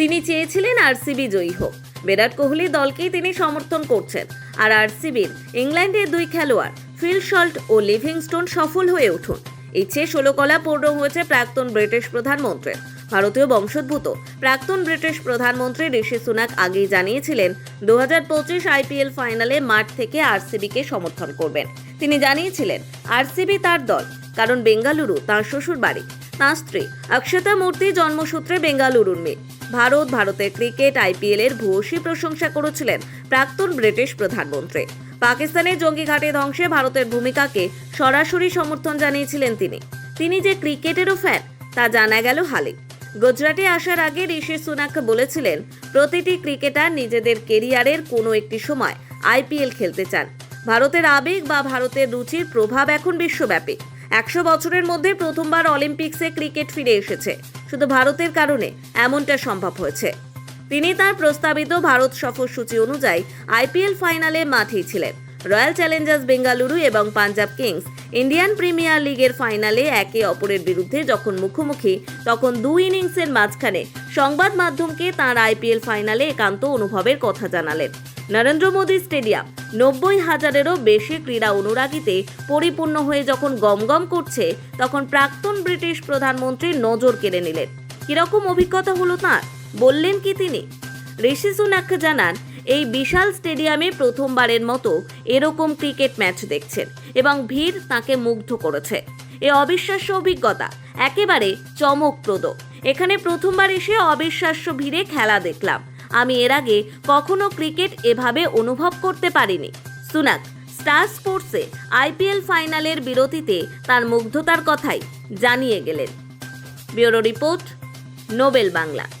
তিনি চেয়েছিলেন আরসিবি জয়ী হোক। বিরাট কোহলি দলকেই তিনি সমর্থন করছেন। আর আরসিবির ইংল্যান্ডের দুই খেলোয়াড়, ফিল শল্ট ও লিভিংস্টোন সফল হয়ে উঠুন। ইচ্ছে ষোলকলা পূর্ণ হয়েছে প্রাক্তন ব্রিটিশ প্রধানমন্ত্রীর। ভারতীয় বংশোদ্ভূত প্রাক্তন ব্রিটিশ প্রধানমন্ত্রী ঋষি সুনাক আগেই জানিয়েছিলেন দু হাজার পঁচিশ আইপিএল ফাইনালে মাঠ থেকে আরসিবিকে সমর্থন করবেন। তিনি জানিয়েছিলেন, আরসিবি তার দল, কারণ বেঙ্গালুরু তাঁর শ্বশুর বাড়ি তাঁর স্ত্রী অক্ষতা মূর্তি জন্মসূত্রে বেঙ্গালুরুর মেয়ে। ভারত, ভারতের ক্রিকেট, আইপিএল এর ভূয়সী প্রশংসা করেছিলেন প্রাক্তন ব্রিটিশ প্রধানমন্ত্রী। পাকিস্তানের জঙ্গি ঘাটে ধ্বংসে ভারতের ভূমিকাকে সরাসরি সমর্থন জানিয়েছিলেন তিনি। তিনি যে ক্রিকেটেরও ফ্যান তা জানা গেল হালে। গুজরাটে আসার আগে ঋষি সুনাক বলেছিলেন, প্রতিটি ক্রিকেটার নিজেদের কেরিয়ারের কোনো একটি সময় আইপিএল খেলতে চান। ভারতের আবেগ বা ভারতের রুচির প্রভাব এখন বিশ্বব্যাপী। একশো বছরের মধ্যে প্রথমবার অলিম্পিক্সে ক্রিকেট ফিরে এসেছে। শুধু ভারতের কারণে এমনটা সম্ভব হয়েছে। তিনি তার প্রস্তাবিত ভারত সফর সূচি অনুযায়ী আইপিএল ফাইনালে মাঠেই ছিলেন। রয়্যাল চ্যালেঞ্জার্স বেঙ্গালুরু এবং পাঞ্জাব কিংস ইন্ডিয়ান প্রিমিয়ার লিগের ফাইনালে একে অপরের বিরুদ্ধে যখন মুখোমুখি, তখন দুই ইনিংসের মাঝখানে সংবাদ মাধ্যমকে তার আইপিএল ফাইনালে একান্ত অনুভবের কথা জানালেন। নরেন্দ্র মোদী স্টেডিয়াম। নব্বই হাজারেরও বেশি ক্রীড়া অনুরাগীতে পরিপূর্ণ হয়ে যখন গমগম করছে, তখন প্রাক্তন ব্রিটিশ প্রধানমন্ত্রী নজর কেড়ে নিলেন। কীরকম অভিজ্ঞতা হলো তাঁর? বললেন কি তিনি? ঋষি সুনাক জানান, এই বিশাল স্টেডিয়ামে প্রথমবারের মতো এরকম ক্রিকেট ম্যাচ দেখছেন এবং ভিড় তাকে মুগ্ধ করেছে। এ অবিশ্বাস্য অভিজ্ঞতা, একেবারে চমকপ্রদ। এখানে প্রথমবার এসে অবিশ্বাস্য ভিড়ে খেলা দেখলাম। আমি এর আগে কখনো ক্রিকেট এভাবে অনুভব করতে পারিনি। সুনাক স্টার স্পোর্টসে আইপিএল ফাইনালের বিরতিতে তার মুগ্ধতার কথাই জানিয়ে গেলেন। Bureau report, Nobel Bangla.